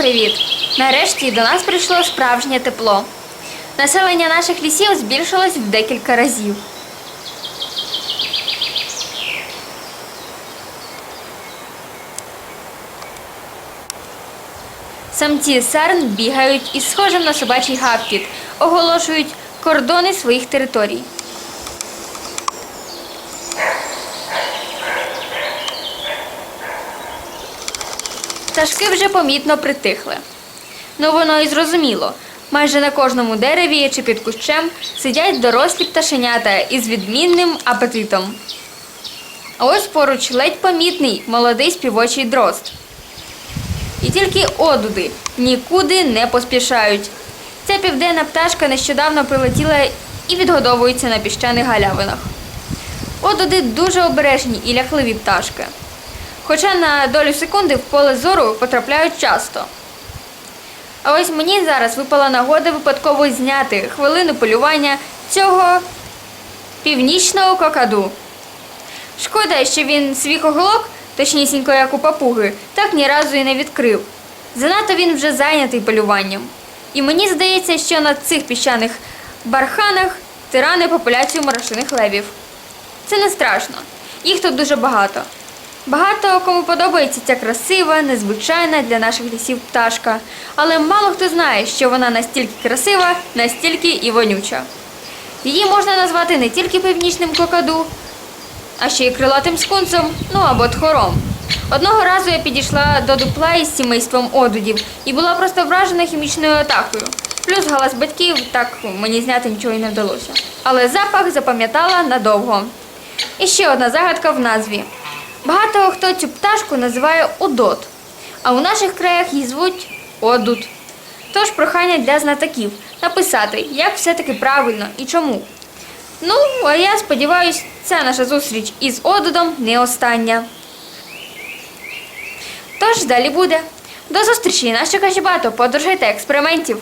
привіт! Нарешті до нас прийшло справжнє тепло. Населення наших лісів збільшилось в декілька разів. Самці сарн бігають із схожим на собачий гавкіт, оголошують кордони своїх територій. Пташки вже помітно притихли. Ну воно і зрозуміло. Майже на кожному дереві чи під кущем сидять дорослі пташенята із відмінним апетитом. А ось поруч ледь помітний молодий співочий дрозд. І тільки одуди нікуди не поспішають. Ця південна пташка нещодавно прилетіла і відгодовується на піщаних галявинах. Одуди дуже обережні і ляхливі пташки. Хоча на долю секунди в поле зору потрапляють часто. А ось мені зараз випала нагода випадково зняти хвилину полювання цього північного кокаду. Шкода, що він свій хоголок, точнісінько як у папуги, так ні разу і не відкрив. Занадто він вже зайнятий полюванням. І мені здається, що на цих піщаних барханах тирани популяцію морошиних левів. Це не страшно. Їх тут дуже багато. Багато кому подобається ця красива, незвичайна для наших лісів пташка, але мало хто знає, що вона настільки красива, настільки і вонюча. Її можна назвати не тільки північним кокаду, а ще й крилатим скунсом, ну або тхором. Одного разу я підійшла до дупла із сімейством одудів і була просто вражена хімічною атакою. Плюс галас батьків, так мені зняти нічого й не вдалося. Але запах запам'ятала надовго. І ще одна загадка в назві. Багато хто цю пташку називає удот, а у наших краях її звуть одут. Тож прохання для знатоків написати, як все-таки правильно і чому. Ну, а я сподіваюся, ця наша зустріч із одудом не остання. Тож далі буде. До зустрічі, нас чекає багато подорожей та експериментів.